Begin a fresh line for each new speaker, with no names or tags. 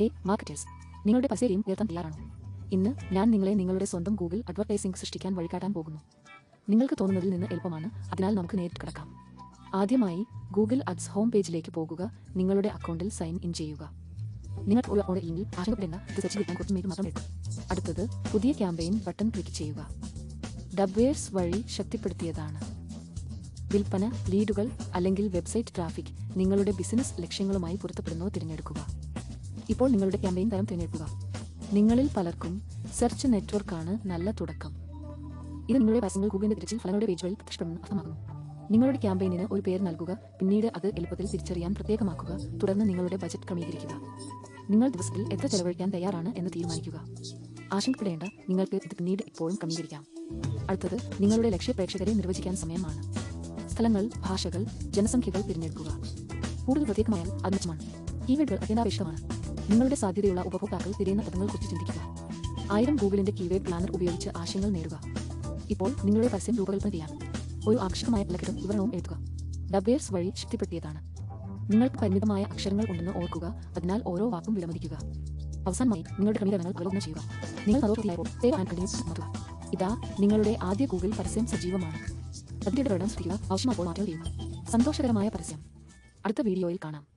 ഹേ marketers നിങ്ങളുടെ പരസ്യം ഉയർത്താൻ തയ്യാറാണോ. ഇന്ന് ഞാൻ നിങ്ങളെ നിങ്ങളുടെ സ്വന്തം ഗൂഗിൾ അഡ്വർടൈസിംഗ് സൃഷ്ടിക്കാൻ വഴികാട്ടാൻ പോകുന്നു. നിങ്ങൾക്ക് തോന്നുന്നതിൽ നിന്ന് എളുപ്പമാണ് അതിനാൽ നമുക്ക് നേരിട്ട് കിടക്കാം. ആദ്യമായി ഗൂഗിൾ അഡ്സ് ഹോം പേജിലേക്ക് പോകുക നിങ്ങളുടെ അക്കൗണ്ടിൽ സൈൻ ഇൻ ചെയ്യുക. നിങ്ങൾ ഒരു ആശങ്കപ്പെടേണ്ട ഇത് സെർച്ച് കിട്ടാൻ കുറച്ച് മാത്രം എടുക്കും. അടുത്തത് പുതിയ ക്യാമ്പയിൻ ബട്ടൺ ക്ലിക്ക് ചെയ്യുക. ഡബ്വേഴ്സ് വഴി ശക്തിപ്പെടുത്തിയതാണ്. വിൽപ്പന ലീഡുകൾ അല്ലെങ്കിൽ വെബ്സൈറ്റ് ട്രാഫിക് നിങ്ങളുടെ ബിസിനസ് ലക്ഷ്യങ്ങളുമായി പൊരുത്തപ്പെടുന്നവ തിരഞ്ഞെടുക്കുക. ഇപ്പോൾ നിങ്ങളുടെ ക്യാമ്പയിൻ തരം തിരഞ്ഞെടുക്കുക. നിങ്ങളിൽ പലർക്കും സെർച്ച് നെറ്റ്വർക്കാണ് നല്ല തുടക്കം. ഇത് നിങ്ങളുടെ പരസ്യങ്ങൾ ഗൂഗിളിന്റെ തിരച്ചിൽ ഫലങ്ങളുടെ പേജുകളിൽ പ്രത്യക്ഷപ്പെടുന്നു അർത്ഥമാകുന്നു നിങ്ങളുടെ ക്യാമ്പയിനിന് ഒരു പേര് നൽകുക പിന്നീട് അത് എളുപ്പത്തിൽ തിരിച്ചറിയാൻ പ്രത്യേകമാക്കുക തുടർന്ന് നിങ്ങളുടെ ബജറ്റ് ക്രമീകരിക്കുക. നിങ്ങൾ ദിവസത്തിൽ എത്ര ചെലവഴിക്കാൻ തയ്യാറാണ് എന്ന് തീരുമാനിക്കുക. ആശങ്കപ്പെടേണ്ട നിങ്ങൾക്ക് ഇത് പിന്നീട് എപ്പോഴും ക്രമീകരിക്കാം. അടുത്തത് നിങ്ങളുടെ ലക്ഷ്യ പ്രേക്ഷകരെ നിർവചിക്കാൻ സമയമാണ്. സ്ഥലങ്ങൾ ഭാഷകൾ ജനസംഖ്യകൾ തിരഞ്ഞെടുക്കുക. കൂടുതൽ പ്രത്യേകമായാൽ അത് മെച്ചമാണ്. കീവേഡുകൾ അത്യന്താപേക്ഷിതമാണ്. നിങ്ങളുടെ സാധ്യതയുള്ള ഉപഭോക്താക്കൾ തിരയുന്ന പദങ്ങളെക്കുറിച്ച് ചിന്തിക്കുക ആയിരം ഗൂഗിളിന്റെ കീവേഡ് പ്ലാനർ ഉപയോഗിച്ച് ആശയങ്ങൾ നേടുക ഇപ്പോൾ നിങ്ങളുടെ പരസ്യം രൂപകൽപ്പന ചെയ്യാം ഒരു ആകർഷകമായ ലഘുവും വിവരണവും എഴുതുക ഡബ്ബേഴ്സ് വഴി ശക്തിപ്പെടുത്തിയതാണ് നിങ്ങൾക്ക് പരിമിതമായ അക്ഷരങ്ങൾ ഉണ്ടെന്ന് ഓർക്കുക അതിനാൽ ഓരോ വാക്കും വിലമതിക്കുക അവസാനമായി നിങ്ങളുടെ ക്രമീകരണങ്ങൾ അവലോകനം ചെയ്യുക നിങ്ങൾ സേവ് ആൻഡ് ഇതാ നിങ്ങളുടെ ആദ്യ ഗൂഗിൾ പരസ്യം സജീവമാണ് അതിന്റെ പ്രകടനം സൃഷ്ടിക്കുക ആവശ്യമാപ്പോൾ മാറ്റം ചെയ്യുക സന്തോഷകരമായ പരസ്യം അടുത്ത വീഡിയോയിൽ കാണാം